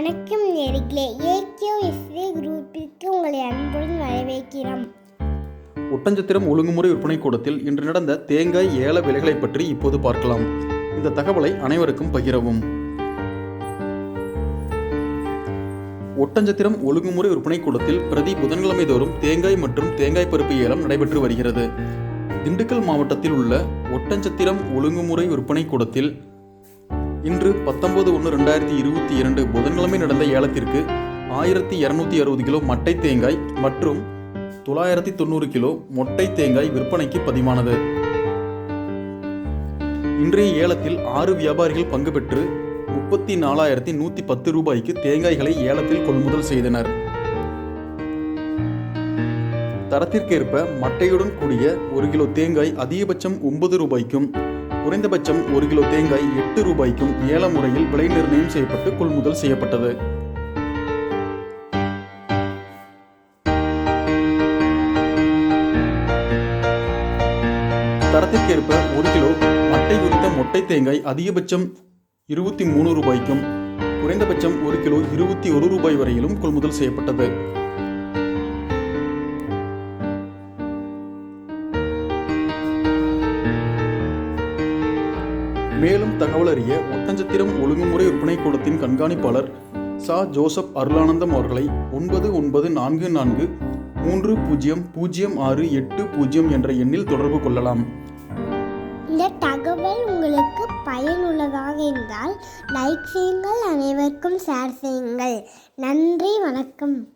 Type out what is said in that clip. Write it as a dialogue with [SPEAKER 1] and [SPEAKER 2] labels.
[SPEAKER 1] வணக்கம் நேர்களே. ஏகேஓ எஸ்ஏ குரூப்பிற்கு உங்களை அன்புடன் வரவேற்கிறோம்.
[SPEAKER 2] ஒட்டஞ்சத்திரம் ஒழுங்குமுறை விற்பனை கூடத்தில் இன்று நடந்த தேங்காய் ஏல விலைகளை பற்றி இப்போது பார்க்கலாம். இந்த தகவலை அனைவருக்கும் பகிரவும். ஒட்டஞ்சத்திரம் ஒழுங்குமுறை விற்பனை கூடத்தில் பிரதி புதன்கிழமை தோறும் தேங்காய் மற்றும் தேங்காய் பருப்பு ஏலம் நடைபெற்று வருகிறது. திண்டுக்கல் மாவட்டத்தில் உள்ள ஒட்டஞ்சத்திரம் ஒழுங்குமுறை விற்பனை கூடத்தில் இன்று பத்தொன்பது ஒன்று ரெண்டாயிரத்தி இருபத்தி இரண்டு புதன்கிழமை நடந்த ஏலத்திற்கு ஆயிரத்தி இரநூத்தி அறுபது கிலோ மட்டை தேங்காய் மற்றும் தொள்ளாயிரத்தி தொண்ணூறு கிலோ மொட்டை தேங்காய் விற்பனைக்கு பதிவானது. இன்றைய ஏலத்தில் ஆறு வியாபாரிகள் பங்கு பெற்று முப்பத்தி நாலாயிரத்தி நூற்றி பத்து ரூபாய்க்கு தேங்காய்களை ஏலத்தில் கொள்முதல் செய்தனர். தரத்திற்கேற்ப மட்டையுடன் கூடிய ஒரு கிலோ தேங்காய் அதிகபட்சம் ஒன்பது ரூபாய்க்கும் குறைந்தபட்சம் ஒரு கிலோ தேங்காய் எட்டு ரூபாய்க்கும் ஏல முறையில் விலை நிர்ணயம் செய்யப்பட்டு கொள்முதல் செய்யப்பட்டது. தரத்திற்கேற்ப ஒரு கிலோ மட்டை குறித்த மொட்டை தேங்காய் அதிகபட்சம் இருபத்தி மூணு ரூபாய்க்கும் குறைந்தபட்சம் ஒரு கிலோ இருபத்தி ஒரு ரூபாய் வரையிலும் கொள்முதல் செய்யப்பட்டது. மேலும் தகவல் அறிய ஒட்டஞ்சத்திரம் ஒழுங்குமுறை விற்பனை கூடத்தின் கண்காணிப்பாளர் சா. ஜோசப் அருளானந்தம் அவர்களை ஒன்பது ஒன்பது நான்கு நான்கு மூன்று பூஜ்ஜியம் பூஜ்ஜியம் ஆறு எட்டு பூஜ்ஜியம் என்ற எண்ணில் தொடர்பு கொள்ளலாம்.
[SPEAKER 1] இந்த தகவல் உங்களுக்கு பயனுள்ளதாக இருந்தால் லைக் செய்யுங்கள் அனைவருக்கும் ஷேர் செய்யுங்கள். நன்றி வணக்கம்.